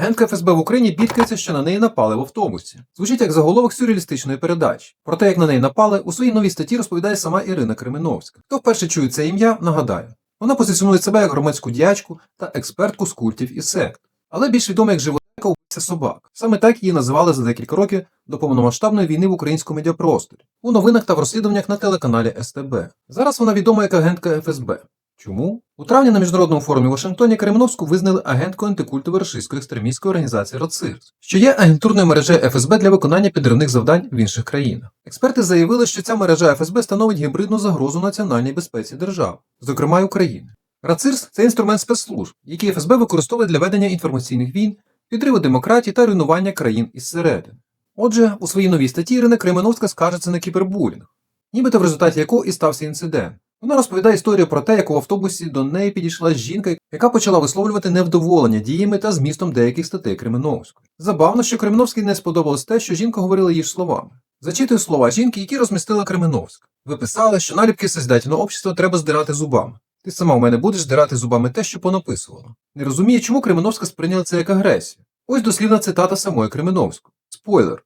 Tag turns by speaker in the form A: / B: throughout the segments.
A: Агентка ФСБ в Україні бідкається, що на неї напали в автобусі. Звучить як заголовок сюрреалістичної передачі. Про те, як на неї напали, у своїй новій статті розповідає сама Ірина Кременовська. Хто вперше чує це ім'я, нагадаю. Вона позиціонує себе як громадську діячку та експертку з культів і сект, але більш відома як животика убивця собак. Саме так її називали за декілька років до повномасштабної війни в українському медіапросторі, у новинах та в розслідуваннях на телеканалі СТБ. Зараз вона відома як агентка ФСБ. Чому? У травні на міжнародному форумі в Вашингтоні Кременовську визнали агенткою антикультової рашистської екстремістської організації РОЦИРС, що є агентурною мережею ФСБ для виконання підривних завдань в інших країнах. Експерти заявили, що ця мережа ФСБ становить гібридну загрозу національній безпеці держав, зокрема й України. РАЦИРС це інструмент спецслужб, який ФСБ використовує для ведення інформаційних війн, підриву демократії та руйнування країн із середини. Отже, у своїй новій статті Ірина Кременовська скаржиться на кібербулінг, нібито в результаті якого і стався інцидент. Вона розповідає історію про те, як у автобусі до неї підійшла жінка, яка почала висловлювати невдоволення діями та змістом деяких статей Кременовської. Забавно, що Кременовській не сподобалось те, що жінка говорила її словами. Зачитую слова жінки, які розмістила Кременовська. Ви писали, що наліпки создательного общества треба здирати зубами. Ти сама у мене будеш здирати зубами те, що понаписувала. Не розуміє, чому Кременовська сприйняла це як агресію. Ось дослівна цитата самої Кременовської. Спойлер.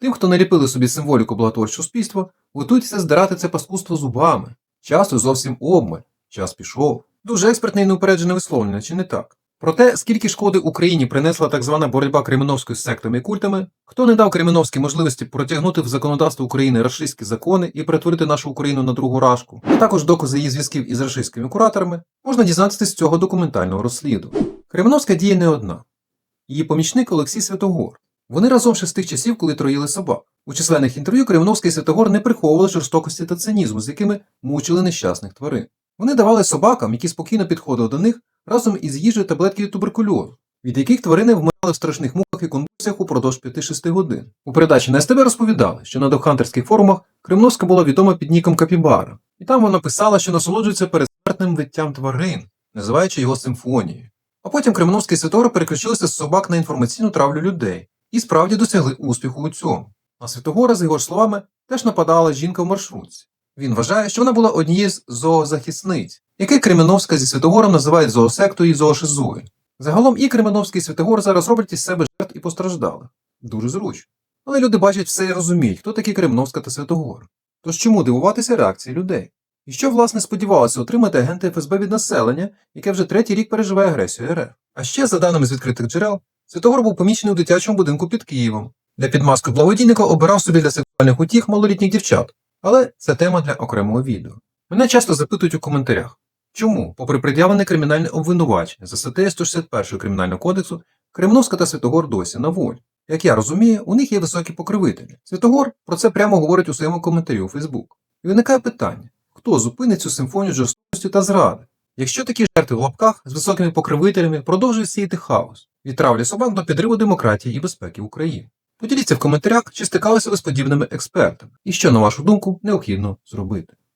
A: Тим, хто наліпили собі символіку благотворчого суспільства, готуйтеся здирати це паскудство зубами. Часу зовсім обмаль. Час пішов. Дуже експертне і неупереджене висловлення, чи не так? Про те, скільки шкоди Україні принесла так звана боротьба Кременовської з сектами і культами, хто не дав Кременовській можливості протягнути в законодавство України рашистські закони і перетворити нашу Україну на другу рашку, а також докази її зв'язків із рашистськими кураторами, можна дізнатися з цього документального розслідування. Кременовська діє не одна. Її помічник Олексій Святогор. Вони разом ще з тих часів, коли троїли собак. У численних інтерв'ю Кременовський і Святогор не приховували жорстокості та цинізму, з якими мучили нещасних тварин. Вони давали собакам, які спокійно підходили до них, разом із їжею таблетки туберкульозу, від яких тварини вмирали в страшних муках і конвульсіях упродовж 5-6 годин. У передачі на СТБ розповідали, що на дохантерських форумах Кремновська була відома під ніком Капібара, і там вона писала, що насолоджується пересмертним виттям тварин, називаючи його симфонією. А потім Кременовський і Святогор переключилися з собак на інформаційну травлю людей і справді досягли успіху у цьому. На Святогора, з його словами, теж нападала жінка в маршрутці. Він вважає, що вона була однією з зоозахисниць, яких Кременовська зі Святогором називають зоосектою і зоошизою. Загалом і Кременовський і Святогор зараз роблять із себе жертв і постраждалих. Дуже зручно. Але люди бачать все і розуміють, хто такі Кременовська та Святогор. Тож чому дивуватися реакції людей? І що, власне, сподівалося отримати агенти ФСБ від населення, яке вже третій рік переживає агресію РФ? А ще, за даними з відкритих джерел, Святогор був помічений у дитячому будинку під Києвом, де під маскою благодійника обирав собі для сексуальних утіх малолітніх дівчат. Але це тема для окремого відео. Мене часто запитують у коментарях, чому, попри пред'явлене кримінальне обвинувачення за статтею 161 Кримінального кодексу, Кремновська та Святогор досі на волі. Як я розумію, у них є високі покривителі. Святогор про це прямо говорить у своєму коментарі у Фейсбук. І виникає питання: хто зупинить цю симфонію жорстокості та зради? Якщо такі жертви в лапках з високими покривителями продовжують сіяти хаос від травлі собак до підриву демократії і безпеки України. Поділіться в коментарях, чи стикалися ви з подібними експертами, і що, на вашу думку, необхідно зробити.